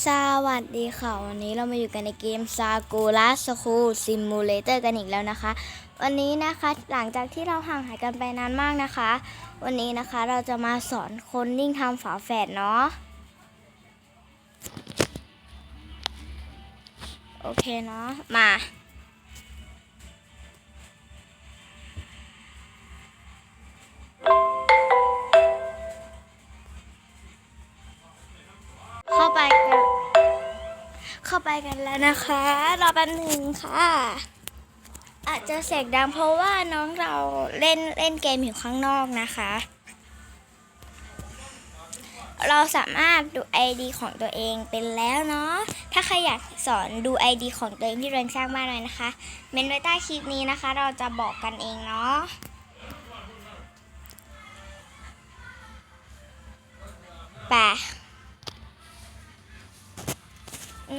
สวัสดีค่ะ วันนี้เรามาอยู่กันในเกม s a g u r a School Simulator กันอีกแล้วนะคะ วันนี้นะคะหลังจากที่เราห่างหายกันไปนานมากนะคะ วันนี้นะคะเราจะมาสอนคนนิ่งทำฝาแฝดเนาะโอเคเนาะมาเข้า ไปกันแล้วนะคะ รอแป๊บหนึ่งค่ะ อาจจะเสียงดังเพราะว่าน้องเราเล่นเล่นเกมอยู่ข้างนอกนะคะ เราสามารถดู ID ของตัวเองเป็นแล้วเนาะ ถ้าใครอยากสอนดู ID ของตัวเองที่เรียนสร้างบ้านเลยนะคะ เมนไว้ใต้คลิปนี้นะคะ เราจะบอกกันเองเนาะไป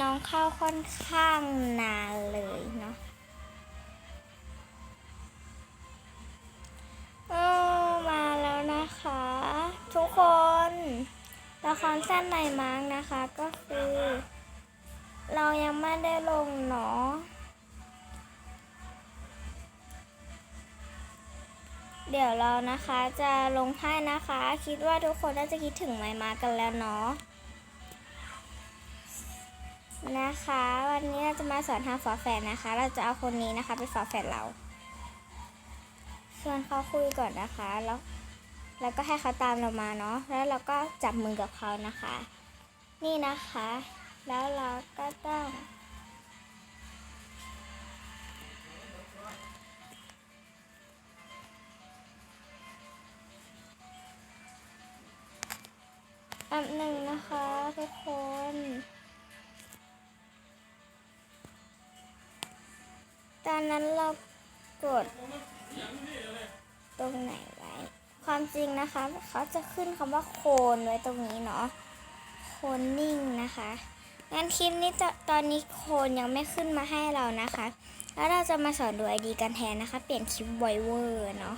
น้องเข้าค่อนข้างนานเลยเนาะโอ้มาแล้วนะคะ ทุกคนละครสั้นในมาร์กนะคะก็คือ เรายังไม่ได้ลงเนาะเดี๋ยวเรานะคะจะลงให้นะคะ คิดว่าทุกคนน่าจะคิดถึงไมมากันแล้วเนาะ นะคะ วันนี้เราจะมาสอนทำฝาแฝดนะคะ เราจะเอาคนนี้นะคะเป็นฝาแฝดเราชวนเขาคุยก่อนนะคะ แล้ว แล้วก็ให้เขาตามเรามาเนาะ แล้วเราก็จับมือกับเขานะคะ นี่นะคะ แล้วเราก็ต้องอันหนึ่งนะคะทุกคน ตอนนั้นเรากดตรงไหนไว้ ความจริงนะคะ เขาจะขึ้นคำว่าโคนไว้ตรงนี้เนาะ โคนนิ่งนะคะ งั้นคลิปนี้ตอนนี้โคนยังไม่ขึ้นมาให้เรานะคะ แล้วเราจะมาสอนดูไอดีกันแทนนะคะ เปลี่ยนคลิปไวเวอร์เนาะ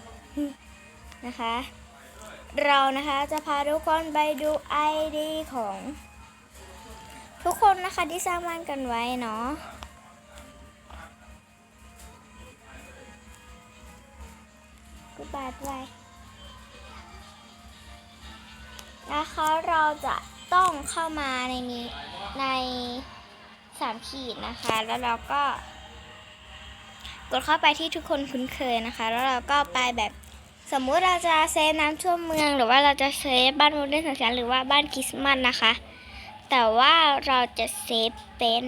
นะคะ เรานะคะจะพาทุกคนไปดูไอดีของ ทุกคนนะคะที่สร้างบ้านกันไว้เนาะ บาดไว้นะคะเราจะต้องเข้ามาในนี้ในสามขีดนะคะ แล้วเราก็ กดเข้าไปที่ทุกคนคุ้นเคยนะคะ แล้วเราก็ไปแบบสมมุติเราจะเซฟน้ำท่วมเมือง หรือว่าเราจะเซฟบ้านโมเดิร์นสังสรรค์หรือว่าบ้านคริสต์มาสนะคะ แต่ว่าเราจะเซฟเป็น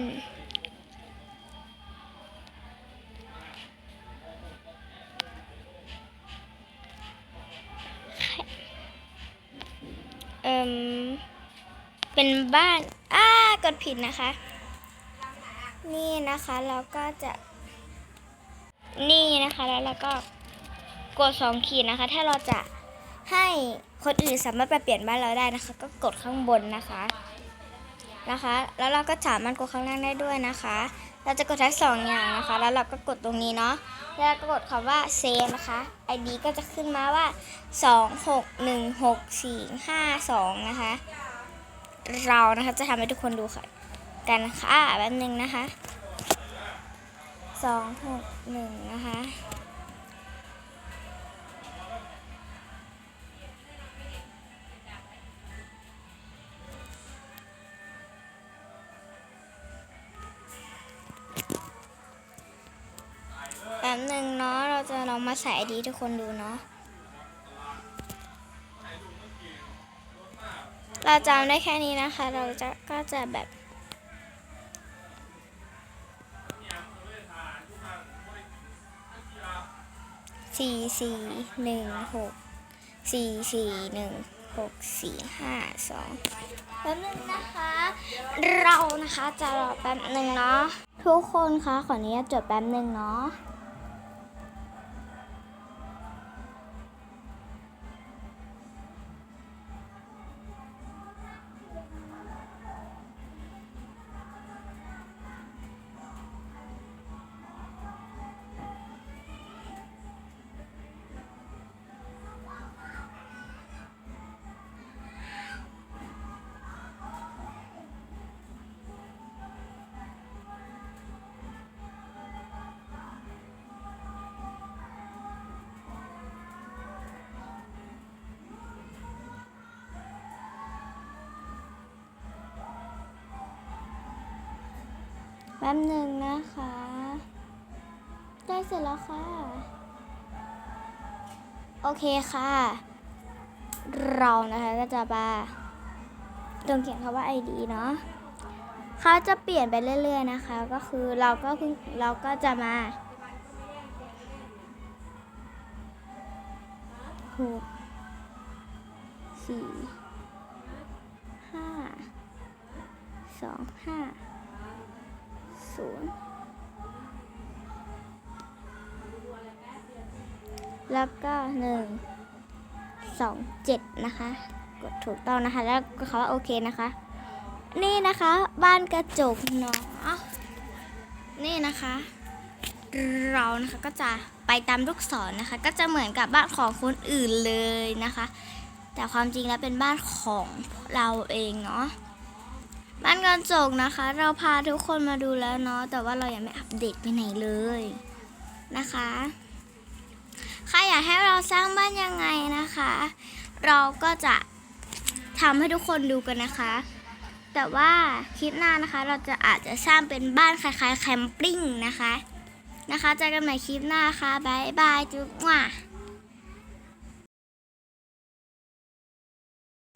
เอ่มเป็นบ้าน อ้ากดผิดนะคะ นี่นะคะเราก็จะ นี่นะคะแล้วเราก็กดสองขีดนะคะ ถ้าเราจะให้คนอื่นสามารถไปเปลี่ยนบ้านเราได้นะคะ ก็กดข้างบนนะคะนะคะ แล้วเราก็สามารถกดข้างล่างได้ด้วยนะคะ เราจะกดทั้งสองอย่างนะคะ แล้วเราก็กดตรงนี้เนาะแล้วก็กดคำว่าเซฟนะคะ ID ก็จะขึ้นมาว่า 2 6 1 6 4 5 2 นะคะ เรานะคะจะทำให้ทุกคนดูค่ะ กันค่ะแป๊บนึงนะคะสองหกหนึ่งนะคะ จะลองมาใส่ไอดีทุกคนดูเนาะเราจำได้แค่นี้นะคะ เราจะก็จะแบบสี่สี่หนึ่งหกสี่สี่หนึ่งหกสี่ห้าสองแป๊บนึงนะคะ เรานะคะจะรอแป๊บหนึ่งเนาะทุกคนคะขออนุญาตจดแป๊บหนึ่งเนาะ แป๊บหนึ่งนะคะใกล้เสร็จแล้วค่ะ โอเคค่ะ เรานะคะก็จะมาตรงเขียนคำว่า ID เนาะเขาจะเปลี่ยนไปเรื่อย ๆ นะคะ ก็คือเราก็เพิ่งเราก็จะมาหกสี่ห้าสองห้า ศูนย์แล้วก็หนึ่งสองเจ็ดนะคะ กดถูกต้องนะคะ แล้วก็คำว่าโอเคนะคะ นี่นะคะบ้านกระจกเนาะนี่นะคะ เรานะคะก็จะไปตามลูกศรนะคะ ก็จะเหมือนกับบ้านของคนอื่นเลยนะคะ แต่ความจริงแล้วเป็นบ้านของเราเองเนาะ บ้านกระจกนะคะ เราพาทุกคนมาดูแล้วเนาะแต่ว่าเรายังไม่อัปเดตไปไหนเลยนะคะใครอยากให้เราสร้างบ้านยังไงนะคะ เราก็จะทำให้ทุกคนดูกันนะคะ แต่ว่าคลิปหน้านะคะ เราจะอาจจะสร้างเป็นบ้านคล้ายๆแคมปิ้งนะคะนะคะเจอกันใหม่คลิปหน้าค่ะบายบายจุ๊บว่ะ